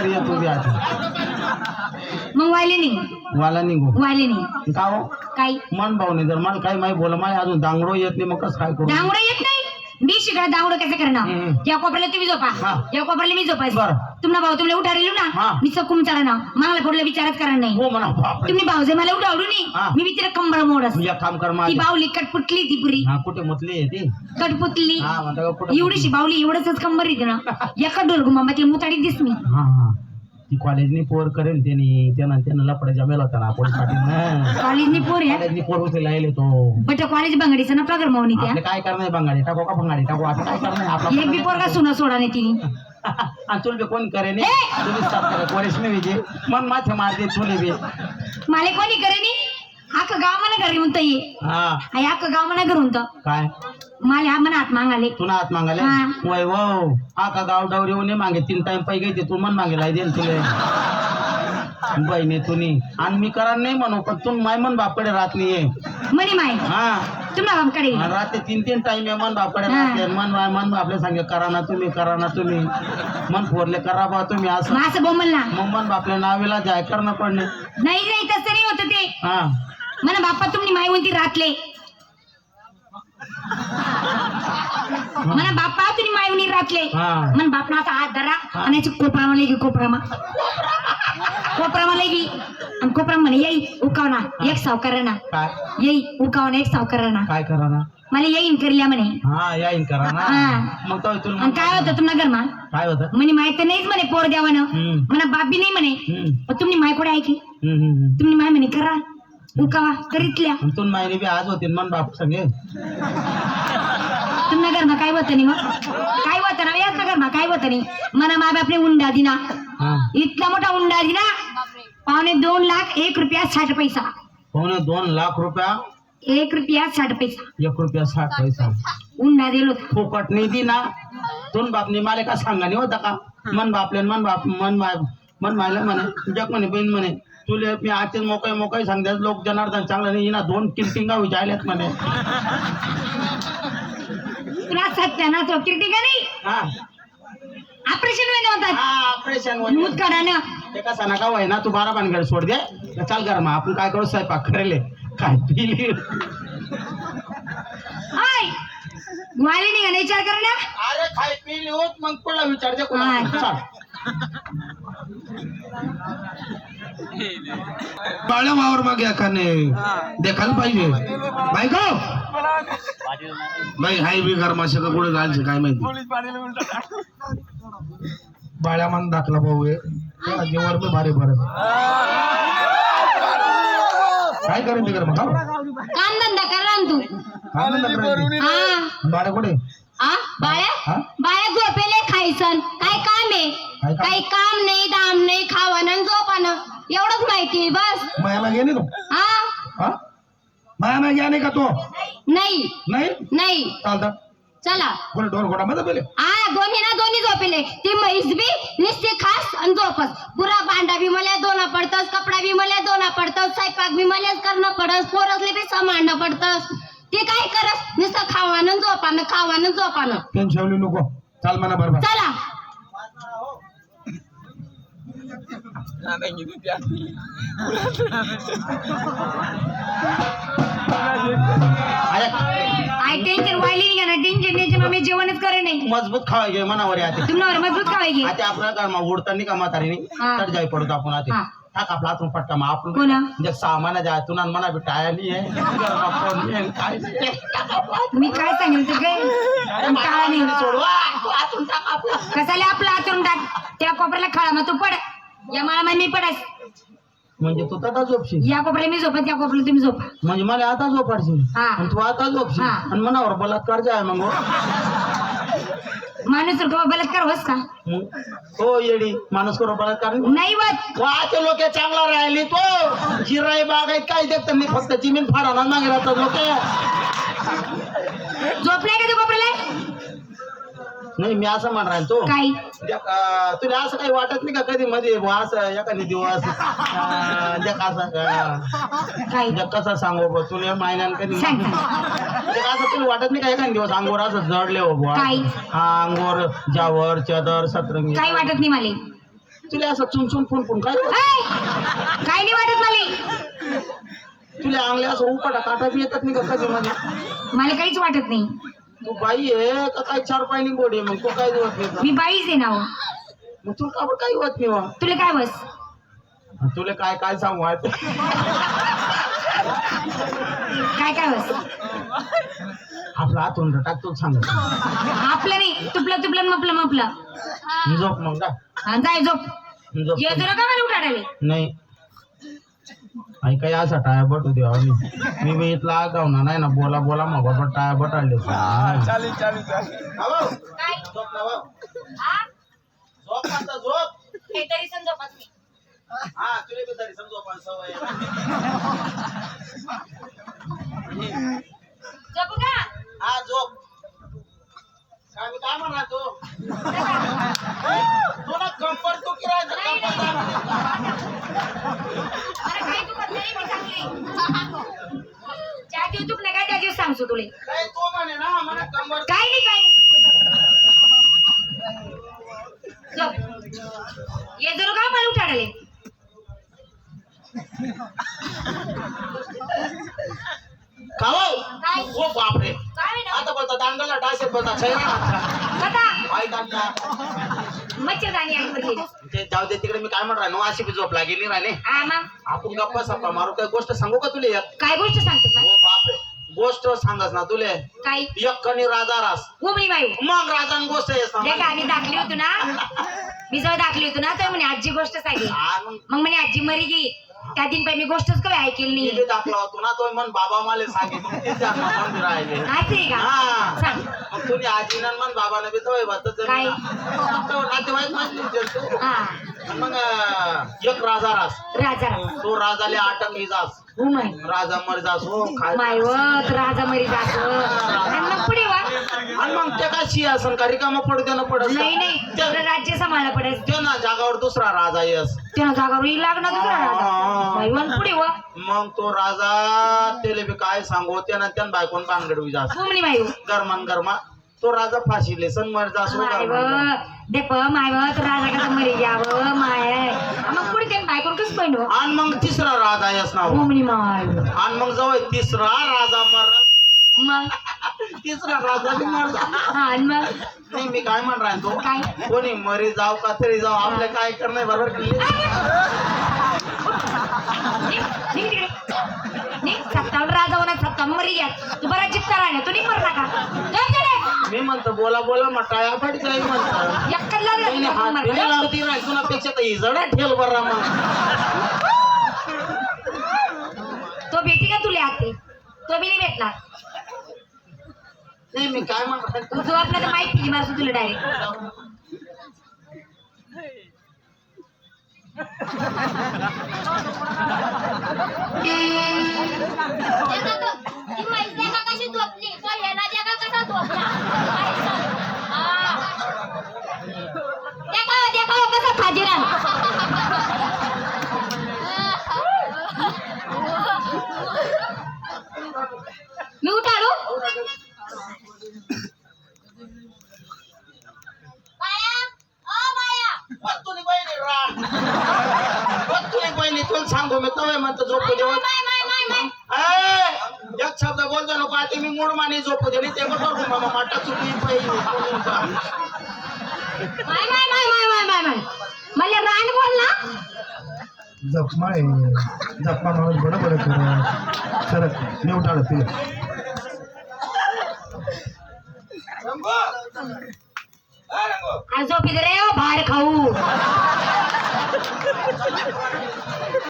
कर येतो आता मग वायले नाही मला निघू. वायले नाही का हो? काही मन भाऊ नाही जर मला काही माहिती बोला माय अजून दांगडो येत नाही मग कसं काय करू? दांगडं येत नाही मी शिकला दांगडं कसं करणार. या कोपऱ्याला तुम्ही झोपा. या कोपऱ्याला मी झोपायचं. तुम्हाला भाऊ तुम्हाला उठारिलो. ना? मी सकून चढा ना मला पुढला विचारच करा नाही. हो तुम्ही भाऊजे मला उठावडू नाही. मी विचार कंबळ मोडस तू बावली कटपुटली ती पुरी. हा कुठे म्हटली कटपुतली हा एवढीशी बावली एवढंच कंबर येते ना एका डोरगुमाबातली मुताडी दिस मी ती कॉलेजनी पोर करेल त्यांनी. त्यांना त्यांना लपडा जमेल होता ना पोलीस पाटील कॉलेजनी पोर आहे? कॉलेजनी पोर उचलायला येईल तो बट कॉलेज बांगडीचा ना पगार मावणी त्या आपले काय करणार बंगाडी टाकू का बंगाडी टाकू? आता काय करणार एक बी पोरगा सुना सोडा नाही तिने आणि तुला बी कोण करेन ए! तुम्ही साफ करा नाही विजय मन माथे मारते तुले बी. मला कोणी करे नी गाव मला घरी म्हणतं ये. हा. अख्खं गाव मला घर म्हणतं काय? मला मना हात मागाले तुला हात मागाले हा. वय वो का गाव डावरी येऊन मागे. तीन टाइम पै घेते तू मन मागे लाई देन तुले. बहिणी तुनी. आणि मी करा नाही म्हणू पण तू माय मन बापकडे राहत नाहीये. म्हणे माय. हा. तुम्हाला बापकडे आणि रात्री तीन तीन टाइम आहे मन बापकडे हा. राहते. मन बाय मन आपले सांगे करा ना तुम्ही करा ना तुम्ही. मन फोरले करा बा तुम्ही असं. मग असं बोंबल ना. मग मन बापले नावेला जाय करणं पडणे नाही नाही तसं नाही होतं ते. हा. म्हणा बाप्पा तुम्ही माय म्हणती रातले म्हणा बाप्पा तुम्ही माय म्हणती रातले हा. म्हण बापना असा हात धरा आणि याची कोपरामा लगी कोपरामा कोपरामा लगी आणि कोपरा म्हणे येई उकाव ना एक सावकार ना काय येई उकाव ना एक सावकार ना काय करा ना मला येईन करल्या म्हणे हा याईन करा ना हा. मग तो तुला आणि काय होतं तुम्हाला घरमा काय होतं म्हणे माय तर नाहीच म्हणे पोर द्यावानं हम्म. म्हणा बाप बी नाही म्हणे हम्म. पण तुम्ही माय कुठे ऐकी हम्म, हम्म, हम्म. तुम्ही माय म्हणे करा उकावा करीतल्या आणि तू मायने बी आज होते मन बाप संगे. तुम्हाला घरमा काय होतं नाही मग? काय होतं ना? याच घरमा काय होतं नाही म्हणा मा बापने उंडा दिना. हा. इतका मोठा उंडा दिना पावणे दोन लाख एक रुपया साठ पैसा. पावणे दोन लाख रुपया? एक रुपया साठ पैसा. एक रुपया साठ पैसा. उंडा दिलो. फुकट नाही दी ना दोन बापने मला का सांगा नाही होता का? मन बापले मन बाप मन बाप मन मायला म्हणे जग म्हणे बहीण म्हणे. तुले मी आजचे लोक जनार्दन चांगलं नाही ना दोन किलटिंगा विचारल्यात म्हणे. तुला सत्याना तो नाही? हा. ऑपरेशनमध्ये होतात हा ऑपरेशन मूत काढानं. ते कसा नका वय ना तू बारा पानगड सोड दे. तर चाल कर मग आपण काय करू स्वयंपाक करेले. काय पिली? हाय वाले नाही का नाही विचार कर ना. अरे खाय पिली होत मग कोणा विचार दे कोणा हा. चाल. बाळ्या वावर मागे एकाने देखायला पाहिजे. बायको! बाई हाय बी घर माशा का कुठे जायचं काय माहिती? बाळ्या मान दाखला भाऊ जेवर मी भारी भरत काय करेन ते कर मग काम धंदा कर ना तू. बाळ्या कुठे? हा? बाया? बाया झोपेले खायचं काय काम आहे? काय काम? काही काम नाही दाम नाही खावानं आणि झोपानं. एवढंच माहिती बस. माया मागे नाही तू? हा? हा? माया मागे नाही का तो? नाही. नाही? नाही. चालतं. चला. कोणी डोर घोडा मध्ये पहिले? हा दोन्ही ना दोन्ही झोपेले. ती म्हैस बी निस्ते खास आणि झोपस. पुरा भांडा बी मला दोना पडतस कपडा बी मला दोना पडतस स्वयंपाक बी मलाच करणं पडस पोरसले बी सांभाळणं पडतस. ते काय करस? नुसतं खावानं झोपानं खावानं झोपानं. टेन्शन नको. चाल म्हणा बरोबर चला. अरे आय टेन्शन नाही ना टेन्शन टेन्शन आम्ही जेवणच करे नाही मजबूत खावाय घे मनावर आहे तुम्हाला मजबूत खावायची आता आपल्या घरमा उडतानी का म्हातारीने हा. तर जाई पडतो आपण आता हा. टाक आपला हातून पटका मग आपण कोणा? म्हणजे सामान जाय तुना मना बी आहे आहे, काय नाही. टाक आपला हात. मी काय सांगेल ते काय अरे पण काळा नाही मायावानी सोड. वा, तू हातून टाक आपला. कसाले आपला हातून टाक त्या कोपऱ्याला खळा मग तू पड या मला मी पडास म्हणजे तू तथा झोपशील या कोपऱ्याला मी झोपत या कोपऱ्याला तुम्ही झोपा म्हणजे मला आता झोपाडशील हा. आणि तू आता झोपशील हा. आणि मनावर बलात्कार जाय मग हो. माणूस बलात्कार होस का हं? हो येडी माणूस करो बलात्कार नाही. नाही वत वाचे लोक चांगला राहिली तो जिराई बागायत काय देखत मी फक्त जमीन फाडाना मागे राहतात लोक झोपलाय का तू कोपऱ्याला नाही मी असं म्हण राहील तो. तुला असं काही वाटत नाही का कधी मध्ये बुवा असं एखादी दिवस? अं, कसं सांगू तुला महिन्यान कधी सांग. असं तुला वाटत नाही का एखाद दिवस अंगोर असं जडले हो बुवा? काय? हा अंगोर जावर चदर सतरंगी. काही वाटत नाही मला? तुला असं चुनचुन फुनफुन काय ऐ, काय नाही वाटत मला? तुला अंगले असं उपाटा काटा बी येतात नाही का कधी मध्ये? मला काहीच वाटत नाही. तू बाई आहे का काय चार पायनी गोडी आहे मग? तू काय होत नाही का? मी बाईच आहे ना हो. मग तुला का बरं काही होत नाही वा तुला काय बस? तुला काय काय सांगू आता? काय काय बस? आपला हातून टाकतो सांगत आपलं नाही तुपलं तुपलं मपलं मपलं. झोप मग का हा, जाय झोप. झोप ये जरा का मला उठाडाले नाही. आई काही असा टाया बटू देवा मी. मी इथला गावना नाही ना बोला बोला मग बाबा टाया बटाडले चालेल चालेल चालेल काय झोप ना भाऊ. हा? झोप आता झोप हे तरी समजत नाही हा तुला बी तरी समजो पण सवय आहे. झोपू का हा झोप काय मी काय म्हणला तू तुला कंपर तू की राहायचं नाही, कंपर अरे काही दुखत नाही मी चांगली दिवस दुखलं काय त्या दिवस सांगतो तुले? काय तो म्हणे ना मला कंबर काय नाही काय झोप ये जरू का मला उठाडाले खावाव काय? ओ बापरे. काय नाही. आता बोलता दांडला डासेत बोलता आई दांडला मच्छरदाणी आई ते जाऊ दे तिकडे मी काय म्हणणार नो अशी बी झोप लागेली हा मग? आपण गप्पा सप्पा मारू काय गोष्ट सांगू का तुले एक? काय गोष्ट सांगतेस ना बापरे. गोष्ट सांगस ना तुले. काय? एक कणी राजा रास. उमणी बाई मग राजान गोष्ट आहे सांग. आम्ही दाखली होतो ना. मी जेव्हा दाखली होतो ना तर म्हणे आजी गोष्ट हा, मग? मग म्हणे आजी मरी गेली. त्या दिन मी गोष्टच कधी ऐकली नाही. दाखला होतो ना तो मन बाबा मला सांगितलं ते त्यांना पण राहिले. असं आहे का? हा. सांग. मग तुम्ही आजीनं मन बाबानं बी काय? नातेवाईक हा. मग अं, एक राजा रास. राजा तो राजाले आटंकी जास. उमय राजा मर जास. हो काय मायवत राजा मरी जात आणि मग पुढे आणि मग ते काय सिंहासन का? रिकामा पडू त्यानं पडत नाही नाही. राज्य सांभाळलं पडेल. ते ना जागावर दुसरा राजा येस. त्यानं जागावर येईल लागणार दुसरा राजा. पुढे वा. मग तो राजा त्याला बी काय सांगू त्यानं त्यान बायकोन बांगडवी जास उमणी मायव गरमान गरमा तो राजा फाशी लेसन मर जास हो मायव गरमान. देख मायवत राजा कसं मरी जावं माय. मग पुढे ते बायकोन कसं पण आणि मग तिसरा राजा येस ना हो. उमणी माय. आणि मग जवळ तिसरा राजा मर मग? तिसरा राजा. हा आणि मग? नाही मी काय म्हण राहिलो तो? काय? कोणी मरी जाव का तरी जाव आपल्या काय करणं बरोबर? की? निघ निघ तिकडे निघ सत्तावन्न राजा होणार सत्तावन्न मरी घ्या तू बरा राहिला तू जाऊ तिकडे. मी म्हणतो बोला बोला मटाया फट जाईल म्हणतो. एकटं लागलं नाही, नाही, तुला हात मर. बिना लावती नाही तुला पेक्षा तर इजडा ठेल बरं मग तो भेटी का तुला आते? तो बी नाही भेटणार. नाही मी काय म्हणतो? तू तर माहिती तुला डायरेक्ट ती म्हैस देखा कशी झोपली तो हेला देखा कसा झोपला हा. देखाव देखाव कसा खाजीरान मी उठाडू बाया ओ बाया तुला बहिणी तुला बहिणी तुला सांगू मी तवय म्हणतो झोपू दे एक शब्द बोलतो नको आता मी मूड माने झोपू दे ते बरोबर मामा माटा चुकी पाहिजे मला रान बोल ना जपमा आहे जपमा माणूस बडं बडं कर सरक झोपी दे रे